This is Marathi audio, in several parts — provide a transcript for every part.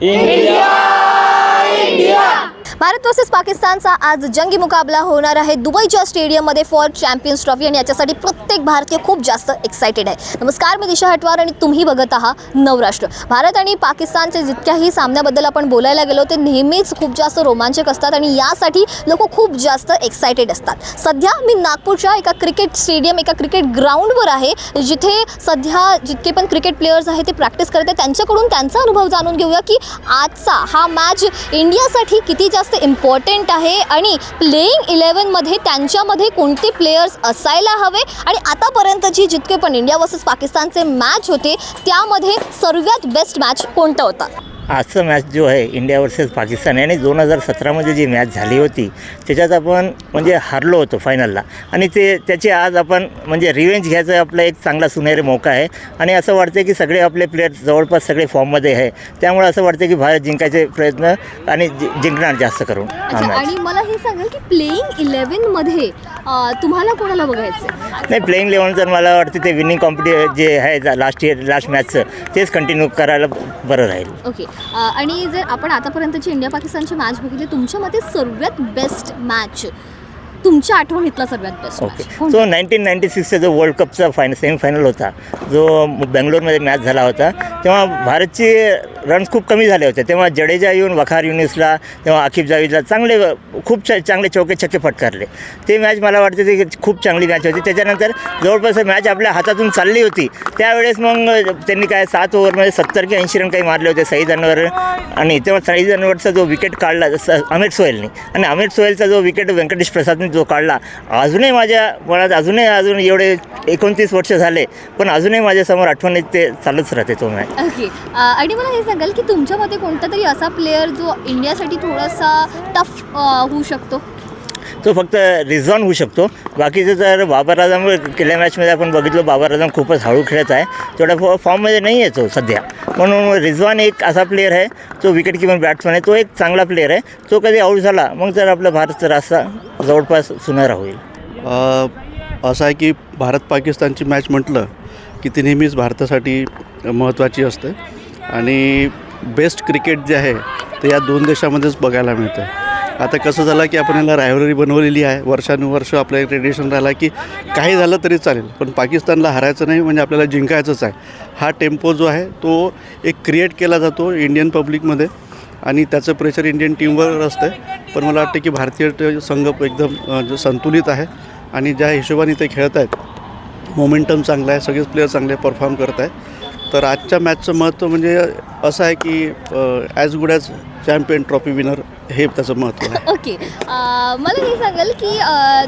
Inglês. भारत वर्सेस पाकिस्तानचा आज जंगी मुकाबला होणार आहे. दुबईच्या स्टेडियममध्ये फॉर चॅम्पियन्स ट्रॉफी आणि याच्यासाठी प्रत्येक भारतीय खूप जास्त एक्सायटेड आहे. नमस्कार मी दिशा हटवार आणि तुम्ही बघत आहात नवराष्ट्र. भारत आणि पाकिस्तानच्या जितक्याही सामन्याबद्दल आपण बोलायला गेलो ते नेहमीच खूप जास्त रोमांचक असतात आणि यासाठी लोक खूप जास्त एक्सायटेड असतात. सध्या मी नागपूरच्या एका क्रिकेट स्टेडियम एका क्रिकेट ग्राउंडवर आहे जिथे सध्या जितके पण क्रिकेट प्लेयर्स आहेत ते प्रॅक्टिस करत आहेत. त्यांच्याकडून त्यांचा अनुभव जाणून घेऊया की आजचा हा मॅच इंडियासाठी किती जास्त इम्पॉर्टंट आहे आणि प्लेईंग इलेव्हनमध्ये त्यांच्यामध्ये कोणते प्लेयर्स असायला हवे? आणि आतापर्यंतची जितके पण इंडिया वर्सेस पाकिस्तानचे मॅच होते त्यामध्ये सर्वात बेस्ट मॅच कोणता होता? आजचा मॅच जो आहे इंडिया वर्सेस पाकिस्तान आणि दोन हजार सतरामध्ये जी मॅच झाली होती त्याच्यात आपण म्हणजे हारलो होतो फायनलला आणि ते त्याची आज आपण म्हणजे रिवेंज घ्यायचा आपला एक चांगला सुनहरी मौका आहे. आणि असं वाटतं की सगळे आपले प्लेयर जवळपास सगळे फॉर्ममध्ये आहे. त्यामुळे असं वाटतं की भारत जिंकायचे प्रयत्न आणि जि- जिंकणार जास्त करून आणि मला हे सांगाल की प्लेईंग इलेव्हनमध्ये तुम्हाला कोणाला बघायचं नाही प्लेईंग तर मला वाटतं ते विनिंग कॉम्पिटि जे आहे लास्ट इयर लास्ट मॅचचं तेच कंटिन्यू करायला बरं राहील. ओके आणि जर आपण आतापर्यंतची इंडिया पाकिस्तानची मॅच बघितली तुमच्या मते सर्वात बेस्ट मॅच तुमच्या आठवणीतला सर्वात best okay so nineteen ninety सिक्सचा जो वर्ल्ड कपचा फायनल सेमीफायनल होता जो बेंगलोरमध्ये मॅच झाला होता तेव्हा भारतचे रन्स खूप कमी झाले होते. तेव्हा जडेजा येऊन वखार युनिसला तेव्हा आकिब जावीदला चांगले खूप छ चांगले चौके छक्के फटकारले. ते मॅच मला वाटते ती खूप चांगली मॅच होती. त्याच्यानंतर जवळपास मॅच आपल्या हातातून चालली होती. त्यावेळेस मग त्यांनी काय सात ओव्हरमध्ये सत्तर की ऐंशी रन काही मारले होते सईद अनवर. आणि तेव्हा सईद अनवरचा जो विकेट काढला अमित सोहेलने. आणि अमित सोहेलचा जो विकेट व्यंकटेश प्रसादने जो काढला अजूनही माझ्या मनात अजूनही अजून एवढे एकोणतीस वर्ष झाले. पण अजूनही माझ्यासमोर आठवणीत ते चालूच राहते तो मॅच ओके आणि मला हे सांगाल की तुमच्या मते कोणता तरी असा प्लेअर जो इंडियासाठी थोडासा टफ होऊ शकतो? तो फक्त रिझॉन होऊ शकतो. बाकीचं तर बाबर आझम गेल्या मॅचमध्ये आपण बघितलं बाबर आझम खूपच हळू खेळत आहे. तेवढा फॉ फॉर्ममध्ये नाही आहे तो सध्या. म्हणून रिझवान एक असा प्लेअर आहे तो विकेट किपर बॅट्समॅन आहे तो एक चांगला प्लेअर आहे. तो कधी आऊट झाला मग तर आपला भारत रास्ता जवळपास सुनहरा होईल. अ, असं आहे की भारत पाकिस्तानची मॅच म्हटलं की ती नेहमीच भारतासाठी महत्त्वाची असते. आणि बेस्ट क्रिकेट जे आहे ते या दोन देशामध्येच बघायला मिळतं आता कसं झालं की आपण याला रायव्हलरी बनवलेली आहे. वर्षानुवर्ष आपलं एक ट्रेडिशन राहिला की काही झालं तरी चालेल. पण पाकिस्तानला हरायचं नाही म्हणजे आपल्याला जिंकायचंच आहे. हा टेम्पो जो आहे तो एक क्रिएट केला जातो इंडियन पब्लिकमध्ये आणि त्याचं प्रेशर इंडियन टीमवर असतं पण मला वाटतं की भारतीय संघ एकदम संतुलित आहे. आणि ज्या हिशोबाने ते खेळत आहेत मोमेंटम चांगला आहे सगळेच प्लेयर चांगले परफॉर्म करत आहेत तर आजच्या मॅचचं महत्त्व म्हणजे असं आहे की as good as champion trophy winner हे त्याचं महत्त्व आहे. ओके मला हे सांगाल की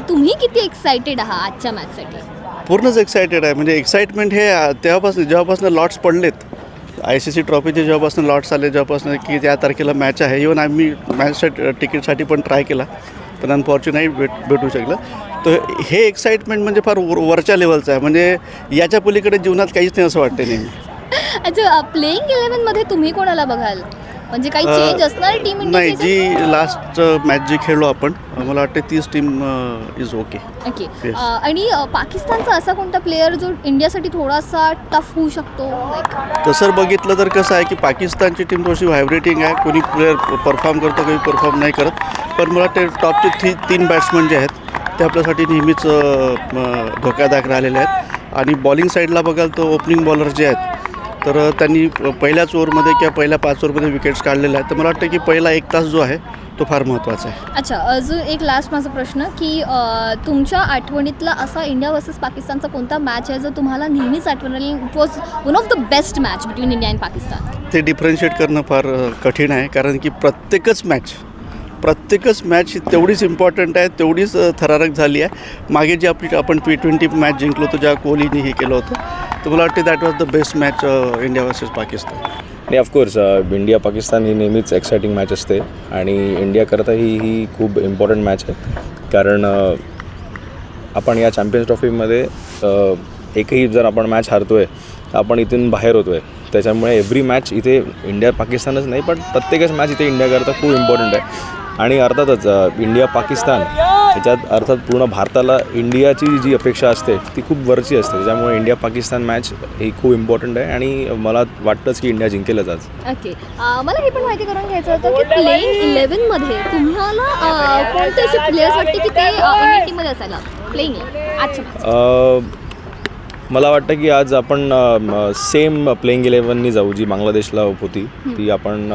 तुम्ही किती एक्सायटेड आहात आजच्या मॅचसाठी पूर्णच एक्सायटेड आहे. म्हणजे एक्साइटमेंट हे तेव्हापासून जेव्हापासून लॉट्स पडलेत. आय सी सी ट्रॉफीचे जेव्हापासून लॉट्स आले जेव्हापासून की त्या तारखेला मॅच आहे. इवन आम्ही मॅचच्या तिकीटसाठी पण ट्राय केला. पण अनफॉर्च्युनेट भेट भेटू शकलं. तर हे एक्साइटमेंट म्हणजे फार वर वरच्या लेवलचं आहे. म्हणजे याच्या पलीकडे जीवनात काहीच नाही असं वाटते नेहमी. अच्छा प्लेईंग इलेव्हनमध्ये तुम्ही कोणाला बघाल? म्हणजे काही चेंज असणार टीम नाही जी लास्ट मॅच जी खेळलो आपण मला वाटते तीच टीम इज ओके ओके. आणि पाकिस्तानचा असा कोणता प्लेअर जो इंडियासाठी थोडासा टफ होऊ शकतो? तसं बघितलं तर कसं आहे की पाकिस्तानची टीम थोडीशी व्हायब्रेटिंग आहे. कोणी प्लेअर परफॉर्म करतं कोणी परफॉर्म नाही करत. पण मला वाटते टॉपचे थी तीन बॅट्समन जे आहेत ते आपल्यासाठी नेहमीच धोकादायक राहिलेले आहेत. आणि बॉलिंग साईडला बघाल तर ओपनिंग बॉलर जे आहेत तर त्यांनी पहिल्याच ओव्हरमध्ये किंवा पहिल्या पाच ओव्हरमध्ये विकेट्स काढलेले आहेत. तर मला वाटतं की पहिला एक तास जो आहे तो फार महत्त्वाचा आहे. अच्छा अजून एक लास्ट माझा प्रश्न की अ, तुमच्या आठवणीतला असा इंडिया वर्सेस पाकिस्तानचा कोणता मॅच आहे जो तुम्हाला नेहमीच आठवण राहील it was one of the best match between India and Pakistan? ते डिफरन्शिएट करणं फार अ, कठीण आहे. कारण की प्रत्येकच मॅच प्रत्येकच मॅच ही तेवढीच इम्पॉर्टंट आहे तेवढीच थरारक झाली आहे. मागे जी आपली आपण टी ट्वेंटी मॅच जिंकलो होतो ज्या कोहलीने हे केलं होतं तर मला वाटते that was the best match India versus Pakistan आणि ऑफकोर्स इंडिया पाकिस्तान ही नेहमीच एक्सायटिंग मॅच असते. आणि इंडियाकरता ही ही खूप इम्पॉर्टंट मॅच आहे. कारण आपण या चॅम्पियन्स ट्रॉफीमध्ये एकही जर आपण मॅच हारतो आहे तर आपण इथून बाहेर होतो आहे त्याच्यामुळे एव्हरी मॅच इथे इंडिया पाकिस्तानच नाही पण प्रत्येकच मॅच इथे इंडियाकरता खूप इम्पॉर्टंट आहे. आणि अर्थातच इंडिया पाकिस्तान त्याच्यात अर्थात पूर्ण भारताला इंडियाची जी अपेक्षा असते ती खूप वरची असते. त्याच्यामुळे इंडिया पाकिस्तान मॅच ही खूप इम्पॉर्टंट आहे आणि मला वाटतंच की इंडिया जिंकेलच आज. ओके. मला हे पण माहिती करून घ्यायचं होतं की प्लेइंग इलेव्हनमध्ये तुम्हाला अ, कोणते असे प्लेयर्स वाटते की ते इंडियन टीममध्ये असायला प्लेइंग मला वाटतं की आज आपण सेम प्लेइंग इलेवननी जाऊ जी बांगलादेशला होती ती आपण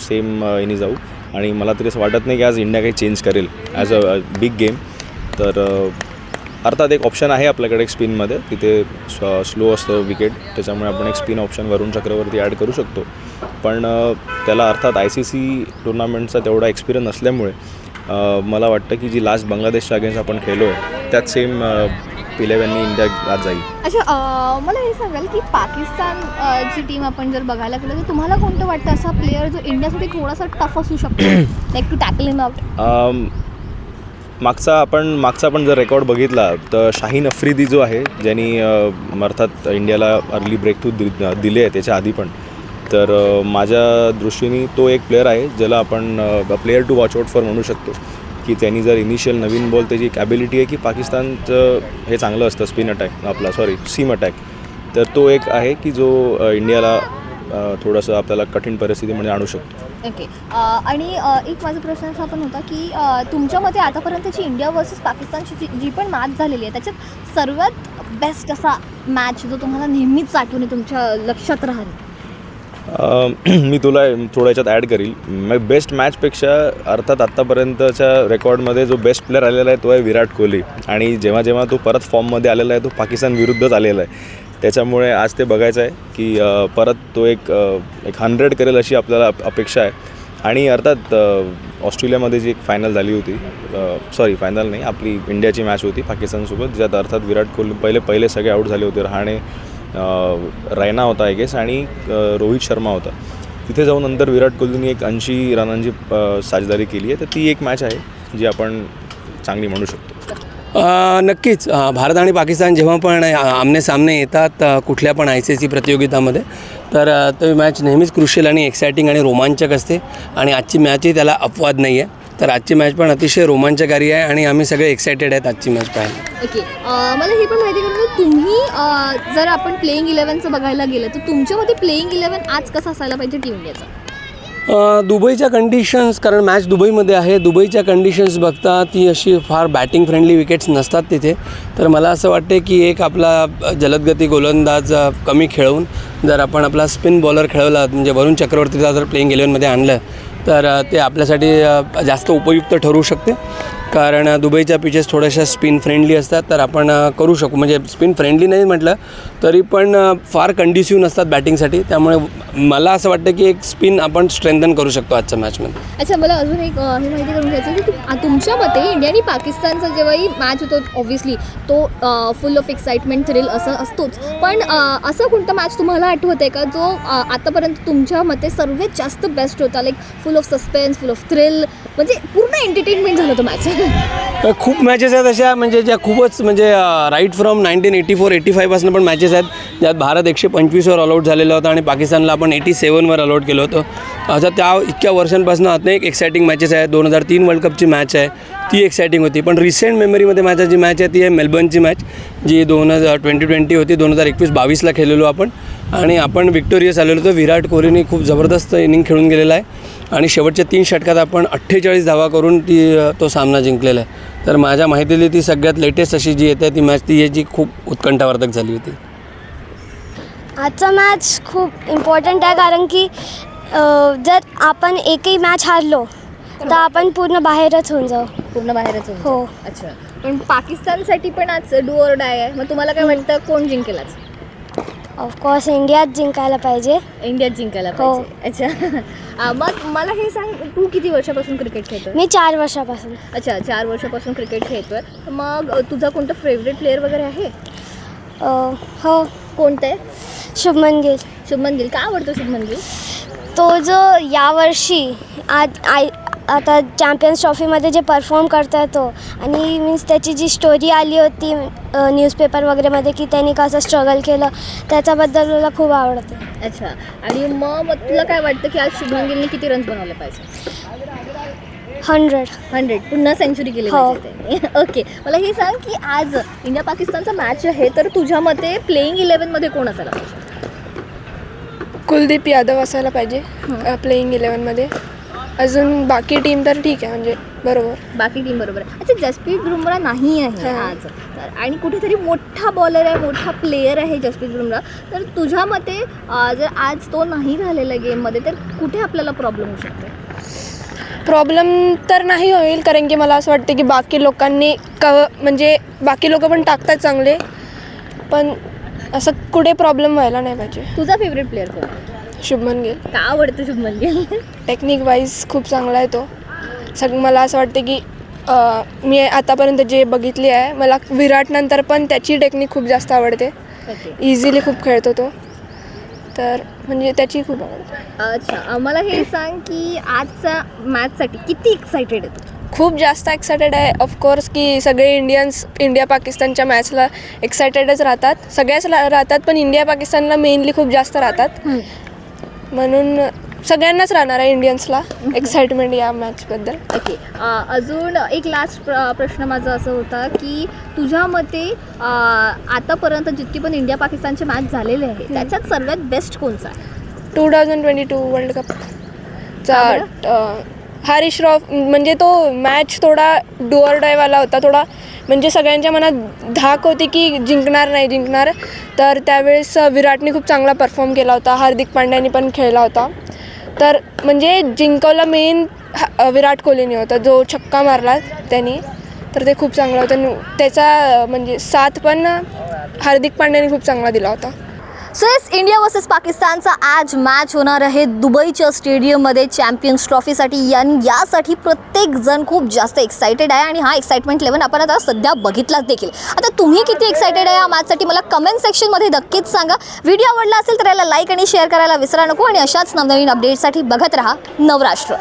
सेम यानी जाऊ. आणि मला तरी असं वाटत नाही की आज इंडिया काही चेंज करेल. ॲज अ बिग गेम तर अर्थात एक ऑप्शन आहे आपल्याकडे एक स्पिनमध्ये तिथे स्लो असतं विकेट त्याच्यामुळे आपण एक स्पिन ऑप्शन वरून चक्रवर्ती ॲड करू शकतो. पण त्याला अर्थात आय सी सी टुर्नामेंटचा तेवढा एक्सपिरियन्स नसल्यामुळे मला वाटतं की जी लास्ट बांगलादेशच्या अगेन्स्ट आपण खेळलो आहे त्यात सेम इलेव्हननी इंडिया आज जाईल अच्छा मला हे सांगाल की पाकिस्तान ची टीम आपण जर बघायला गेलो तर तुम्हाला कोणतं वाटतं असा प्लेअर जो इंडियासाठी थोडासा टफ असू शकतो? Like to tackle him out मागचा आपण मागचा आपण जर रेकॉर्ड बघितला तर शाहीन अफ्रिदी जो आहे ज्यांनी अर्थात इंडियाला अर्ली ब्रेक थ्रू दि दिले आहे त्याच्या आधी पण. तर माझ्या दृष्टीने तो एक प्लेअर आहे ज्याला आपण player to watch out for म्हणू शकतो. की त्यांनी जर इनिशियल नवीन बॉल त्याची एक ॲबिलिटी आहे की पाकिस्तानचं हे चांगलं असतं स्पिन अटॅक आपला सॉरी सीम अटॅक तर तो एक आहे की जो इंडियाला थोडंसं आपल्याला कठीण परिस्थितीमध्ये म्हणजे आणू शकतो. ओके आणि एक माझा प्रश्न असा पण होता की तुमच्या मते आतापर्यंतची इंडिया वर्सेस पाकिस्तानची जी जी पण मॅच झालेली आहे त्याच्यात सर्वात बेस्ट असा मॅच जो तुम्हाला नेहमीच आठवणी तुमच्या लक्षात राहील मी तुला थोडं याच्यात ॲड करील. मग बेस्ट मॅचपेक्षा अर्थात आत्तापर्यंतच्या रेकॉर्डमध्ये जो बेस्ट प्लेअर आलेला आहे तो आहे विराट कोहली. आणि जेव्हा जेव्हा तो परत फॉर्ममध्ये आलेला आहे तो पाकिस्तान विरुद्धच आलेला आहे. त्याच्यामुळे आज ते बघायचं आहे की परत तो एक एक हंड्रेड करेल अशी आपल्याला अपेक्षा आहे. आणि अर्थात ऑस्ट्रेलियामध्ये जी एक फायनल झाली होती सॉरी फायनल नाही आपली इंडियाची मॅच होती पाकिस्तानसोबत ज्यात अर्थात विराट कोहली पहिले पहिले सगळे आऊट झाले होते. रहाणे रैना होता आय गेस आणि रोहित शर्मा होता. तिथे जाऊन नंतर विराट कोहलीने एक ऐंशी रनांची साझेदारी साजदारी केली आहे. तर ती एक मॅच आहे जी आपण चांगली म्हणू शकतो. नक्कीच. भारत आणि पाकिस्तान जेव्हा पण आमने सामने येतात कुठल्या पण आय सी सी प्रतियोगितामध्ये तर ती मॅच नेहमीच क्रुशियल आणि एक्सायटिंग आणि रोमांचक असते. आणि आजची मॅचही त्याला अपवाद नाही आहे तर आजची मॅच पण अतिशय रोमांचकारी आहे आणि आम्ही सगळे एक्सायटेड आहेत आजची मॅच पाहायला. ओके मला हे पण माहिती करून घ्या, तुम्ही अ, जर आपण प्लेइंग इलेव्हनचं बघायला गेलं तर तुमच्यामध्ये प्लेइंग इलेव्हन आज कसं असायला पाहिजे टीम इंडियाचं अ, दुबईच्या कंडिशन्स कारण मॅच दुबईमध्ये आहे दुबईच्या कंडिशन्स बघता ती अशी फार बॅटिंग फ्रेंडली विकेट्स नसतात तिथे. तर मला असं वाटते की एक आपला अ, जलदगती गोलंदाज अ, कमी खेळवून जर आपण आपला स्पिन बॉलर खेळवला म्हणजे वरुण चक्रवर्तीला जर प्लेइंग इलेव्हनमध्ये आणलं तर ते आपल्यासाठी जास्त उपयुक्त ठरू शकते. कारण दुबईच्या पिचेस थोड्याशा स्पिन फ्रेंडली असतात तर आपण करू शकू. म्हणजे स्पिन फ्रेंडली नाही म्हटलं तरी पण फार कंडिसिव्ह नसतात बॅटिंगसाठी. त्यामुळे मला असं वाटतं की एक स्पिन आपण स्ट्रेंथन करू शकतो आजच्या मॅचमध्ये. अच्छा मला अजून एक हे माहिती करून घ्यायचं की तुमच्या मते इंडिया आणि पाकिस्तानचा जेव्हाही मॅच होतो ऑब्व्हियसली तो फुल ऑफ एक्साइटमेंट थ्रिल असं असतोच. पण असं कोणतं मॅच तुम्हाला आठवत आहे का जो आतापर्यंत तुमच्या मते सर्वात जास्त बेस्ट होता? Like full of suspense full of thrill म्हणजे पूर्ण एंटरटेनमेंट झालं तो मॅच खूप मॅचेस आहेत अशा म्हणजे ज्या खूपच म्हणजे right from nineteen eighty four eighty फायपासून पण मॅचेस आहेत. ज्यात भारत एकशे पंचवीसवर ऑलआउट झालेला होता आणि पाकिस्तानला आपण एटी सेवनवर अलॉट केलं होतं. असं त्या इतक्या वर्षांपासून आता एक एक्सायटिंग मॅचेस आहेत. दोन हजार तीन वर्ल्ड कपची मॅच आहे. ती एक्सायटिंग होती. पण रिसेंट मेमरीमध्ये माझा जी मॅच आहे ती आहे मेलबर्नची मॅच जी दोन हजार ट्वेंटी ट्वेंटी होती. दोन हजार एकवीस बावीसला खेळलेलो आपण. आणि आपण विक्टोरियस आलेलो होतो. विराट कोहलीने खूप जबरदस्त इनिंग खेळून गेलेला आहे. आणि शेवटच्या तीन षटकात आपण अठ्ठेचाळीस धावा करून ती तो सामना जिंकलेला आहे. तर माझ्या माहितीतली ती सगळ्यात लेटेस्ट अशी जी येते ती मॅच ती आहे जी खूप उत्कंठावर्धक झाली होती. आजचा मॅच खूप इम्पॉर्टंट आहे कारण की जर आपण एकही मॅच हारलो तर आपण पूर्ण बाहेरच होऊन जाऊ. पूर्ण बाहेरच होतं. हो. अच्छा. पण पाकिस्तानसाठी पण आज डू ऑर डाय आहे. मग तुम्हाला काय वाटतं? कोण जिंकेल आज? ऑफकोर्स इंडियात जिंकायला पाहिजे. इंडियात जिंकायला हो. पाहिजे. अच्छा. मग मला हे सांग तू किती वर्षापासून क्रिकेट खेळतोय? मी चार वर्षापासून. अच्छा चार वर्षापासून क्रिकेट खेळतोय. मग अ, तुझा कोणता फेवरेट प्लेअर वगैरे आहे? अ, हो. कोणतं आहे? शुभमन गिल. शुभमन गिल. का आवडतो शुभमन गिल? तो जो यावर्षी आज आय आता चॅम्पियन्स ट्रॉफीमध्ये जे परफॉर्म करतोय तो आणि मीन्स त्याची जी स्टोरी आली होती न्यूजपेपर वगैरेमध्ये की त्यांनी कसं स्ट्रगल केलं त्याच्याबद्दल मला खूप आवडते. अच्छा. आणि मग मग तुला काय वाटतं की आज शुभमन गिलने किती रन्स बनवले पाहिजे? हंड्रेड हंड्रेड पुन्हा सेंचुरी केली हो. ओके मला हे सांग की आज इंडिया पाकिस्तानचा मॅच आहे तर तुझ्या मते प्लेईंग इलेव्हनमध्ये कोण असायला पाहिजे? कुलदीप यादव असायला पाहिजे प्लेईंग इलेवनमध्ये अजून बाकी टीम तर ठीक आहे म्हणजे बरोबर. बाकी टीम बरोबर आहे. अच्छा जसप्रीत बुमराह नाही आहे. आज. तर आणि कुठेतरी मोठा बॉलर आहे मोठा प्लेयर आहे जसप्रीत बुमराह. तर तुझ्या मते जर आज तो नाही झालेला गेममध्ये तर कुठे आपल्याला प्रॉब्लेम होऊ शकतो? प्रॉब्लेम तर नाही होईल कारण की मला असं वाटतं की बाकी लोकांनी कव म्हणजे बाकी लोक पण टाकतात चांगले. पण असं कुठे प्रॉब्लेम व्हायला नाही पाहिजे. तुझा फेवरेट प्लेअर कोण? शुभमन गिल. का आवडतं शुभमन गिल? टेक्निक वाईज खूप चांगला आहे तो. सग मला असं वाटतं की अं, मी आतापर्यंत जे बघितले आहे मला विराट नंतर पण त्याची टेक्निक खूप जास्त आवडते. ओके. इझिली खूप खेळतो तो. तर म्हणजे त्याची खूप आवडते. अच्छा अं, मला हे सांग की आजच्या मॅचसाठी किती एक्सायटेड आहे तू? खूप जास्त एक्सायटेड आहे. ऑफकोर्स की सगळे इंडियन्स इंडिया पाकिस्तानच्या मॅचला एक्सायटेडच राहतात. सगळ्याच ला- राहतात पण इंडिया पाकिस्तानला मेनली खूप जास्त राहतात. म्हणून सगळ्यांनाच राहणार आहे इंडियन्सला एक्साइटमेंट या मॅचबद्दल ओके अजून एक लास्ट प्र प्रश्न माझा असं होता की तुझ्या मते आतापर्यंत जितकी पण इंडिया पाकिस्तानचे मॅच झालेले आहे त्याच्यात सर्वात बेस्ट कोणचा? Two thousand twenty two world कपचा अं, हारिश श्रॉफ म्हणजे तो मॅच थोडा डुअर डायवाला होता थोडा म्हणजे सगळ्यांच्या मनात धाक होती की जिंकणार नाही जिंकणार. तर त्यावेळेस विराटने खूप चांगला परफॉर्म केला होता. हार्दिक पांड्याने पण खेळला होता. तर म्हणजे जिंकवला मेन विराट कोहलीने होता. जो छक्का मारला त्यांनी तर ते खूप चांगलं होतं. त्याचा म्हणजे साथ पण हार्दिक पांड्याने खूप चांगला दिला होता. सो येस इंडिया वर्सेस पाकिस्तानचा आज मॅच होणार आहे दुबईच्या स्टेडियममध्ये चॅम्पियन्स ट्रॉफीसाठी आणि यासाठी प्रत्येक जण खूप जास्त एक्सायटेड आहे आणि हा एक्साइटमेंट लेवल आपण आता सध्या बघितलाच देखील. आता तुम्ही किती एक्सायटेड आहे या मॅचसाठी मला कमेंट सेक्शनमध्ये नक्कीच सांगा. व्हिडिओ आवडला असेल तर याला लाईक आणि शेअर करायला विसरा नको आणि अशाच नवनवीन अपडेटसाठी बघत राहा नवराष्ट्र.